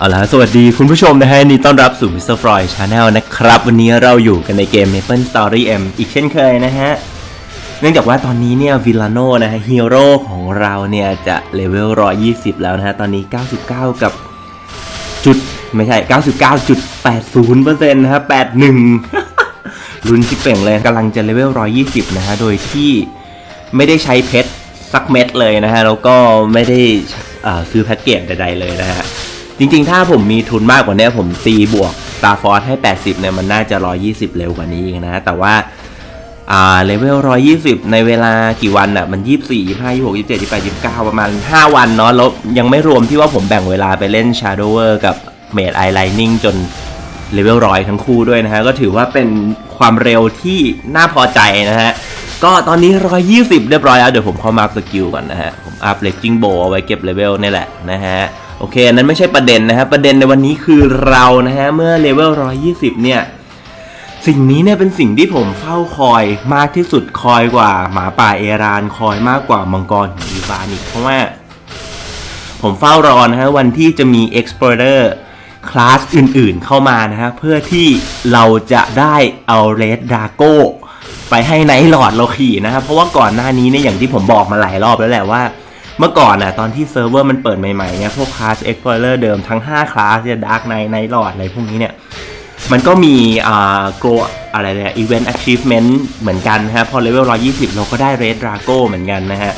เอาละสวัสดีคุณผู้ชมนะฮะนี่ต้อนรับสู่ Mr. Freud Channel นะครับ วันนี้เราอยู่กันในเกม Maple Story M อีกเช่นเคยนะฮะ เนื่องจากว่าตอนนี้เนี่ยวิลาโนนะฮะฮีโร่ของเราเนี่ยจะเลเวล120 แล้วนะฮะ ตอนนี้ 99 กับจุด ไม่ใช่ 99.80%นะฮะ 81 ลุ้นชิเป่งเลยกำลังจะเลเวล120 นะฮะ โดยที่ไม่ได้ใช้เพชรสักเม็ดเลยนะฮะ แล้วก็ไม่ได้ซื้อแพ็กเกจใดๆเลยนะฮะ จริงๆ ถ้าผมมีทุนมากกว่านี้ผมตีบวก Star Force ให้ 80 เนี่ย มันน่าจะ 120 เร็วกว่านี้อีกนะ แต่ว่า อ่า เลเวล 120 ในเวลากี่วันอะ มัน 24 25 26 27 28 29 ประมาณ 5 วันเนาะแล้วยังไม่รวมที่ว่าผมแบ่งเวลาไปเล่น Shadower กับ Made Eye Lightning จนเลเวลร้อยทั้งคู่ด้วยนะฮะ ก็ถือว่าเป็นความเร็วที่น่าพอใจนะฮะ ก็ตอนนี้ 120 เรียบร้อยแล้ว เดี๋ยวผมเข้ามาอัพสกิลก่อนนะฮะ ผมอัพเลกจิ้งโบเอาไว้เก็บเลเวลนี่แหละนะฮะ โอเคอันนั้นไม่ใช่ประเด็นนะครับประเด็นในวันนี้คือเรานะฮะเมื่อเลเวล120 เนี่ย สิ่งนี้เนี่ยเป็นสิ่งที่ผมเฝ้าคอยมากที่สุดคอยกว่าหมาป่าเอรานคอยมากกว่ามังกรของอีวานอีกเพราะว่า ผมเฝ้ารอนะฮะวันที่จะมี Explorer คลาสอื่นๆเข้ามานะฮะเพื่อที่เราจะได้เอาเรดดาโก้ไปให้ไนท์หลอดเราขี่นะครับเพราะว่าก่อนหน้านี้เนี่ยอย่างที่ผมบอกมาหลายรอบแล้วแหละว่า เมื่อก่อนน่ะตอนที่เซิร์ฟเวอร์มันเปิดใหม่ๆเนี่ยพวกคลาส Explorer เดิมทั้ง 5 คลาสเนี่ยดาร์กไนท์ไนท์ลอดอะไรพวกนี้เนี่ย มันก็มีอ่าโกลอะไรเนี่ย event achievement เหมือนกันนะฮะพอเลเวล120 เราก็ได้ red drago เหมือนกันนะฮะ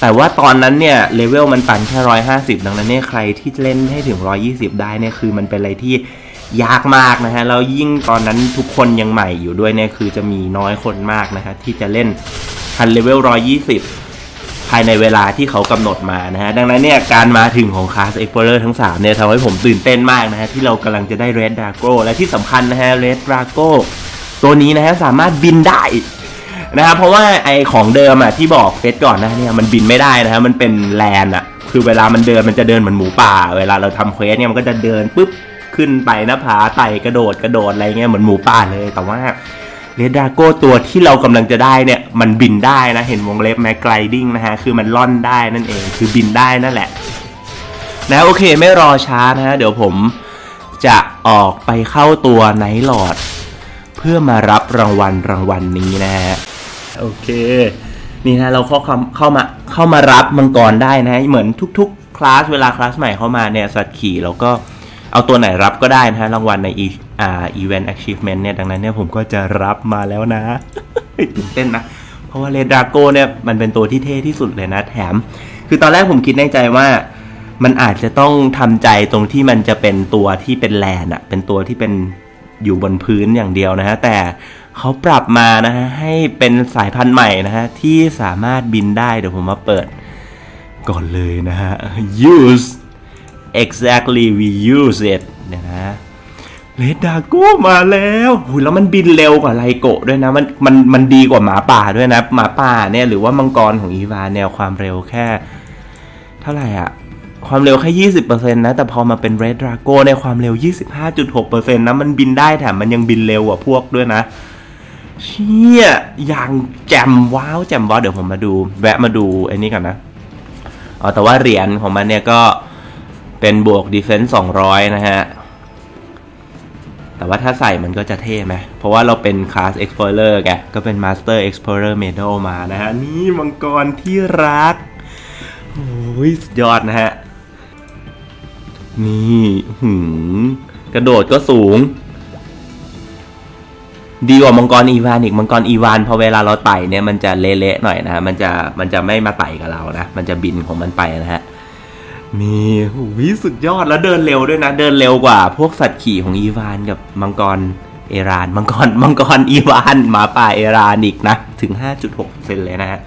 แต่ว่าตอนนั้นเนี่ยเลเวลมันตันแค่150ดังนั้นเนี่ยใครที่เล่นให้ถึง120ได้เนี่ยคือมันเป็นอะไรที่ยากมากนะฮะแล้วยิ่งตอนนั้นทุกคนยังใหม่อยู่ด้วยเนี่ยคือจะมีน้อยคนมากนะฮะที่จะเล่นทันเลเวล120 ภายในเวลาที่เขากำหนดมานะฮะ ดังนั้นเนี่ยการมาถึงของคลาส Explorer ทั้ง 3 เนี่ยทำให้ผมตื่นเต้นมากนะฮะ ที่เรากำลังจะได้ Red Drago และที่สำคัญนะฮะ Red Drago ตัวนี้นะฮะ สามารถบินได้นะครับเพราะว่าไอของเดิมอะที่บอกเฟสก่อนนะเนี่ยมันบินไม่ได้นะฮะมันเป็นแลนอะคือเวลามันเดินมันจะเดินเหมือนหมูป่า เวลาเราทำเควสเนี่ยมันก็จะเดินปุ๊บขึ้นไปหน้าผาไต่กระโดดกระโดดอะไรเงี้ยเหมือนหมูป่าเลยแต่ว่า เรดาโก้ตัวที่เรากำลังจะได้เนี่ย มันบินได้นะ เห็นวงเล็บแมกไกลดิ้งนะฮะ คือมันล่อนได้นั่นเอง คือบินได้นั่นแหละ นะโอเคไม่รอช้านะฮะ เดี๋ยวผมจะออกไปเข้าตัวไนท์หลอด เพื่อมารับรางวัลรางวัลนี้นะฮะ โอเค นี่นะเราเข้าเข้าเข้ามาเข้ามารับมังกรได้นะเหมือนทุก ๆ คลาสเวลาคลาสใหม่เข้ามาเนี่ยสัตว์ขี่เราก็ เอาตัวไหนรับก็ได้นะฮะรางวัลในอีอ่า event achievement เนี่ยดังนั้นเนี่ยผมก็จะรับมาแล้วนะตื่นเต้นนะ เพราะว่าเรดราโก้เนี่ยมันเป็นตัวที่เท่ที่สุดเลยนะแถม คือตอนแรกผมคิดในใจว่ามันอาจจะต้องทำใจตรงที่มันจะเป็นตัวที่เป็นแลนอะเป็นตัวที่เป็นอยู่บนพื้นอย่างเดียวนะฮะ แต่เขาปรับมานะฮะ ให้เป็นสายพันธุ์ใหม่นะฮะ ที่สามารถบินได้เดี๋ยวผมมาเปิดก่อนเลยนะฮะ use exactly we use it เนี่ยนะเรดดาโก้มาแล้วหุยแล้วมันบินเร็วกว่าไลโกะด้วยนะ มัน มัน มันดีกว่าหมาป่าด้วยนะ หมาป่าเนี่ย หรือว่ามังกรของอีวานเนี่ยความเร็วแค่ เท่าไหร่อะความเร็วแค่ยี่สิบเปอร์เซ็นต์นะ แต่พอมาเป็นเรดดราโก้ในความเร็วยี่สิบห้าจุดหกเปอร์เซ็นต์นะ มันบินได้แถมมันยังบินเร็วกว่าพวกด้วยนะ เชี่ย อย่างแจ่มว้าวแจ่มว้าว เดี๋ยวผมมาดู แวะมาดูไอ้นี่ก่อนนะ อ๋อ แต่ว่าเหรียญของมันเนี่ยก็ เป็นบวก defense 200 นะฮะ แต่ว่าถ้าใส่มันก็จะเท่ไหม เพราะว่าเราเป็น class explorer แกก็เป็น master explorer medal มานะฮะ นี่มังกรที่รัก โอ้ยสุดยอดนะฮะ นี่หืมกระโดดก็สูง ดีกว่ามังกรอีวานอีก มังกรอีวานพอเวลาเราไต่เนี่ยมันจะเละๆหน่อยนะ มันจะมันจะไม่มาไต่กับเรานะ มันจะบินของมันไปนะฮะ นี่หูยสุดยอดแล้วเดินเร็วด้วยนะ เดินเร็วกว่า พวกสัตว์ขี่ของอีวานกับมังกรเอราน มังกรมังกรอีวานหมาป่าเอรานอีกนะ ถึง 5.6%เลยนะฮะ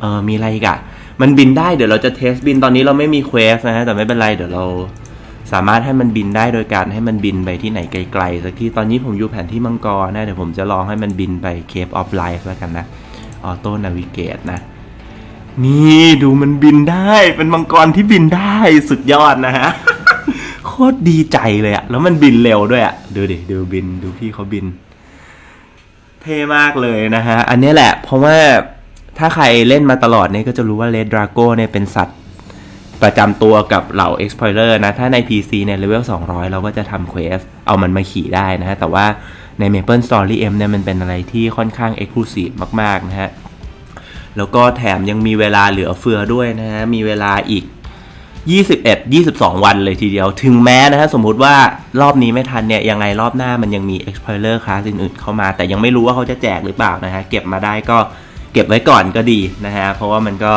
เออมีอะไรกะมันบินได้เดี๋ยวเราจะเทสบินตอนนี้เราไม่มีเควสนะฮะ แต่ไม่เป็นไรเดี๋ยวเราสามารถให้มันบินได้โดยการให้มันบินไปที่ไหนไกลๆสักที่ตอนนี้ผมอยู่แผนที่มังกรนะ เดี๋ยวผมจะลองให้มันบินไป Cape of Life แล้วกันนะออโต้นาวิเกตนะ นี่ดูมันบินได้ เป็นมังกรที่บินได้สุดยอดนะฮะ โคตรดีใจเลยอะแล้วมันบินเร็วด้วยอะดูดิ ดูบิน ดูพี่เขาบิน เท่มากเลยนะฮะ อันนี้แหละ เพราะว่าถ้าใครเล่นมาตลอดเนี่ยก็จะรู้ว่าเลดดราโก้เนี่ยเป็นสัตว์ประจำตัวกับเหล่า Explorer นะ ถ้าใน PC เนี่ยเลเวล200 เราก็จะทำเควส เอามันมาขี่ได้นะฮะ แต่ว่าใน Maple Story M เนี่ยมันเป็นอะไรที่ค่อนข้าง Exclusive มาก ๆ นะฮะ แล้วก็แถมยังมีเวลาเหลือเฟือด้วยนะฮะมีเวลาอีก 21 22 วันเลยทีเดียว ถึงแม้นะฮะสมมุติว่ารอบนี้ไม่ทันเนี่ยยังไงรอบหน้ามันยังมี Explorer Class อื่นๆเข้ามา แต่ยังไม่รู้ว่าเขาจะแจกหรือเปล่านะฮะเก็บมาได้ก็เก็บไว้ก่อนก็ดีนะฮะเพราะว่ามันก็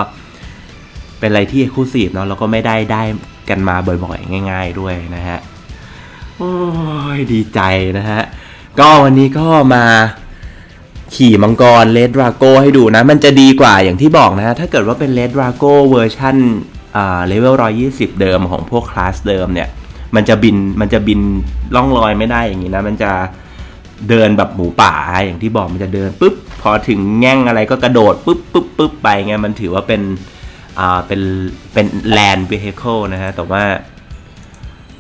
เป็นอะไรที่ Exclusive เนาะแล้วก็ไม่ได้ได้กันมาบ่อยๆ ง่าย ๆด้วยนะฮะ โอ้ยดีใจนะฮะ ก็วันนี้ก็มา ขี่มังกรเลดราโกให้ดูนะ มันจะดีกว่าอย่างที่บอกนะ ถ้าเกิดว่าเป็นเลดราโกเวอร์ชันอ่าเลเวล120เดิมของพวกคลาสเดิมเนี่ย มันจะบินมันจะบินล่องลอยไม่ได้อย่างนี้นะ มันจะเดินแบบหมูป่าอย่างที่บอกมันจะเดินปุ๊บพอถึงแง่งอะไรก็กระโดดปุ๊บปุ๊บปุ๊บไปไงมันถือว่าเป็นอ่าเป็นเป็น land vehicle นะฮะแต่ว่า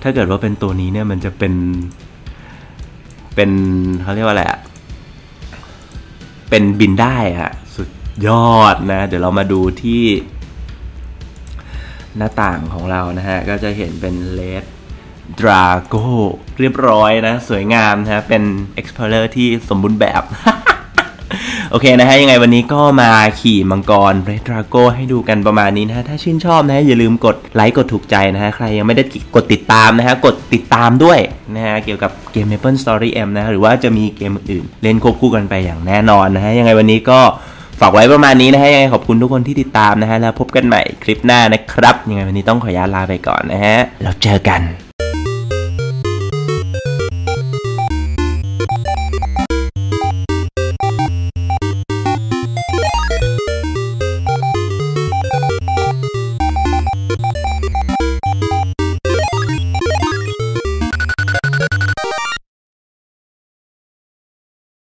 ถ้าเกิดว่าเป็นตัวนี้เนี่ยมันจะเป็นเป็นเขาเรียกว่าอะไรอะ เป็นบินได้อะสุดยอดนะ เดี๋ยวเรามาดูที่ หน้าต่างของเรานะฮะ ก็จะเห็นเป็นเลดดราโกเรียบร้อยนะ สวยงามนะฮะ เป็น Explorer ที่สมบูรณ์แบบ โอเคนะฮะ ยังไงวันนี้ก็มาขี่มังกรเรดดราโกให้ดูกันประมาณนี้นะฮะ ถ้าชื่นชอบนะฮะ อย่าลืมกดไลค์กดถูกใจนะฮะ ใครยังไม่ได้กดติดตามนะฮะ กดติดตามด้วย นะฮะเกี่ยวกับเกม Maple Story M นะหรือว่าจะมีเกมอื่นเล่นควบคู่กันไปอย่างแน่นอนนะฮะยังไงวันนี้ก็ฝากไว้ประมาณนี้นะฮะยังไงขอบคุณทุกคนที่ติดตามนะฮะแล้วพบกันใหม่คลิปหน้านะครับยังไงวันนี้ต้องขออนุญาตลาไปก่อนนะฮะแล้วเจอกัน